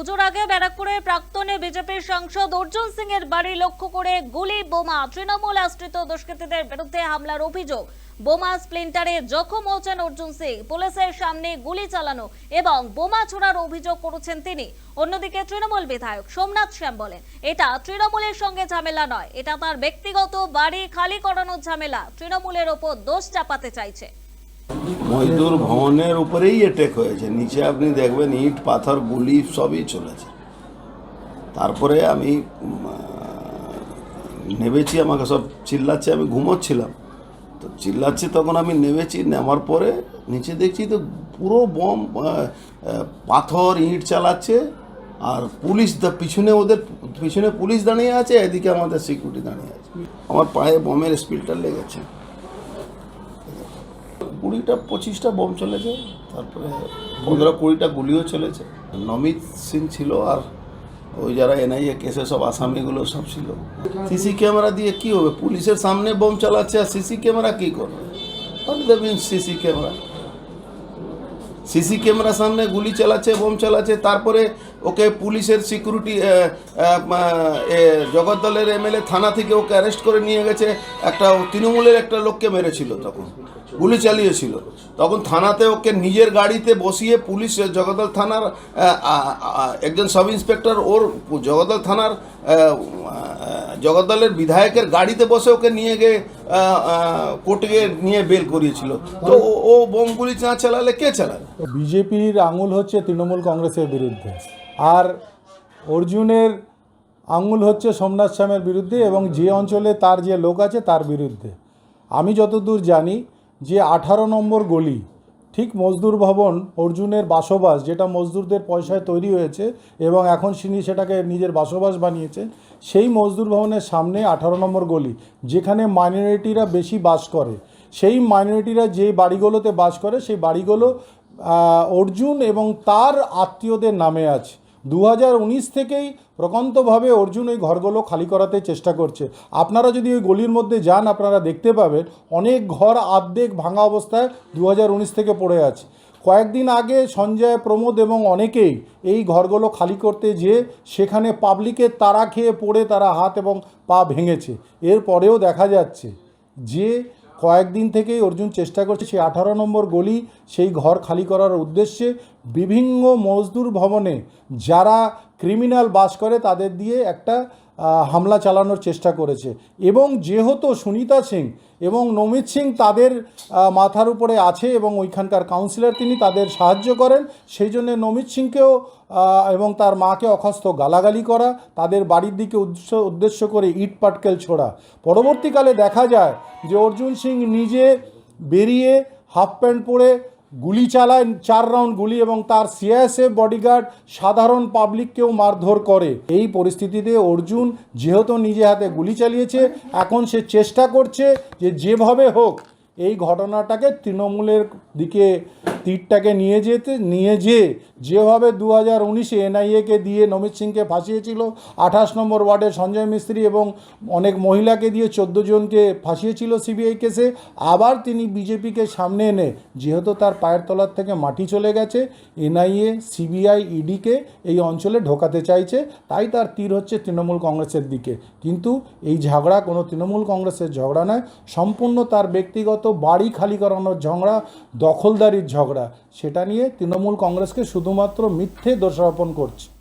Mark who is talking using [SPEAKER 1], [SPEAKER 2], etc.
[SPEAKER 1] পুজোর আগে ব্যারাকপুরে প্রাক্তনে বিজেপির সাংসদ অর্জুন সিং এর বাড়ি লক্ষ্য করে গুলি, বোমা, তৃণমূল আশ্রিত দুষ্কৃতীদের বিরুদ্ধে হামলার অভিযোগ। বোমা স্প্লিন্টারে জখম হয়েছেন অর্জুন সিং। পুলিশের সামনে গুলি চালানো এবং বোমা ছোড়ার অভিযোগ করেছেন তিনি। অন্যদিকে তৃণমূল বিধায়ক সোমনাথ শ্যাম বলেন, এটা তৃণমূলের সঙ্গে ঝামেলা নয়। এটা তার ব্যক্তিগত বাড়ি খালি করানোর ঝামেলা। তৃণমূলের ওপর দোষ চাপাতে চাইছে।
[SPEAKER 2] মজদুর ভবনের উপরেই অ্যাটেক হয়েছে। নিচে আপনি দেখবেন ইট, পাথর, গুলি সবই চলেছে। তারপরে আমি নেমেছি, আমাকে সব চিল্লাচ্ছে, আমি ঘুমোচ্ছিলাম। তো চিল্লাচ্ছে, তখন আমি নেমেছি নেওয়ার পরে নিচে দেখছি তো পুরো বম পাথর, ইট চালাচ্ছে, আর পুলিশ পিছনে ওদের, পিছনে পুলিশ দাঁড়িয়ে আছে, এদিকে আমাদের সিকিউরিটি দাঁড়িয়ে আছে। আমার পায়ে বমের স্পিলটা লেগেছে। কুড়িটা, পঁচিশটা বোম চলেছে, তারপরে পনেরো কুড়িটা গুলিও চলেছে। নমিত সিং ছিল আর ওই যারা এনআইএ কেসে সব আসামিগুলো সব ছিল। সিসি ক্যামেরা দিয়ে কি হবে? পুলিশের সামনে বোম চালাচ্ছে আর সিসি ক্যামেরা কী করবে? CC camera? সিসি ক্যামেরার সামনে গুলি চালাচ্ছে, বোম চালাচ্ছে, তারপরে ওকে পুলিশের সিকিউরিটি জগদ্দলের এমএলএ থানা থেকে ওকে অ্যারেস্ট করে নিয়ে গেছে। একটা তৃণমূলের একটা লোককে মেরেছিল তখন, গুলি চালিয়েছিল। তখন থানাতে ওকে নিজের গাড়িতে বসিয়ে পুলিশ, জগদ্দল থানার একজন সাব ইন্সপেক্টর ওর জগদ্দল থানার জগদ্দলের বিধায়কের গাড়িতে বসে ওকে নিয়ে গিয়ে কোর্টে নিয়ে বেল করিয়েছিল। তো ও- ও বোমগুলি না চালালে কে চালাবে?
[SPEAKER 3] বিজেপির আঙুল হচ্ছে তৃণমূল কংগ্রেসের বিরুদ্ধে। আর অর্জুনের আঙুল হচ্ছে সোমনাথ শ্যামের বিরুদ্ধে এবং যে অঞ্চলে তার যে লোক আছে তার বিরুদ্ধে। আমি যতদূর জানি যে আঠারো নম্বর গলি ঠিক মজদুর ভবন অর্জুনের বাসবাস, যেটা মজদুরদের পয়সায় তৈরি হয়েছে এবং এখন তিনি সেটাকে নিজের বাসবাস বানিয়েছে, সেই মজদুর ভবনের সামনে আঠারো নম্বর গলি, যেখানে মাইনরিটিরা বেশি বাস করে। সেই মাইনরিটিরা যে বাড়িগুলোতে বাস করে, সেই বাড়িগুলো অর্জুন এবং তার আত্মীয়দের নামে আছে। দু থেকেই প্রকান্তভাবে অর্জুন ওই ঘরগুলো খালি করাতে চেষ্টা করছে। আপনারা যদি ওই গলির মধ্যে যান, আপনারা দেখতে পাবেন অনেক ঘর আর্ধেক ভাঙা অবস্থায় দু থেকে পড়ে আছে। কয়েকদিন আগে সঞ্জয় প্রমোদ এবং অনেকেই এই ঘরগুলো খালি করতে যেয়ে সেখানে পাবলিকের তারা খেয়ে পড়ে তারা হাত এবং পা ভেঙেছে। এরপরেও দেখা যাচ্ছে যে কয়েকদিন থেকেই অর্জুন চেষ্টা করছে সেই আঠারো নম্বর গলি, সেই ঘর খালি করার উদ্দেশ্যে বিভিন্ন মজদুর ভবনে যারা ক্রিমিনাল বাস করে তাদের দিয়ে একটা হামলা চালানোর চেষ্টা করেছে। এবং যেহেতু সুনিতা সিং এবং নমিত সিং তাদের মাথার উপরে আছে এবং ওইখানকার কাউন্সিলর তিনি তাদের সাহায্য করেন, সেই জন্য নমিত সিংকেও এবং তার মাকে অখস্ত গালাগালি করা, তাদের বাড়ির দিকে উদ্দেশ্য উদ্দেশ্য করে ইট পাটকেল ছোড়া। পরবর্তীকালে দেখা যায় যে অর্জুন সিং নিজে বেরিয়ে হাফ প্যান্ট পরে গুলি চালায়, চার রাউন্ড গুলি এবং তার সিআইএসএফ বডিগার্ড সাধারণ পাবলিককেও মারধর করে। এই পরিস্থিতিতে অর্জুন যেহেতু নিজে হাতে গুলি চালিয়েছে, এখন সে চেষ্টা করছে যে যেভাবে হোক এই ঘটনাটাকে তৃণমূলের দিকে তীরটাকে নিয়ে যেতে, নিয়ে যেয়ে যেভাবে দু হাজার উনিশে এনআইএকে দিয়ে নমিত সিংকে ফাঁসিয়েছিল, আঠাশ নম্বর ওয়ার্ডে সঞ্জয় মিস্ত্রি এবং অনেক মহিলাকে দিয়ে চোদ্দ জনকে ফাঁসিয়েছিল সিবিআই কেসে, আবার তিনি বিজেপিকে সামনে এনে, যেহেতু তার পায়ের তলার থেকে মাটি চলে গেছে, এনআইএ, সিবিআই, ইডিকে এই অঞ্চলে ঢোকাতে চাইছে, তাই তার তীর হচ্ছে তৃণমূল কংগ্রেসের দিকে। কিন্তু এই ঝগড়া কোনো তৃণমূল কংগ্রেসের ঝগড়া নয়, সম্পূর্ণ তার ব্যক্তিগত বাড়ি খালি করানোর ঝগড়া, দখলদারির ঝগড়া। সেটা নিয়ে তৃণমূল কংগ্রেসকে শুধুমাত্র মিথ্যে দোষারোপণ করছে।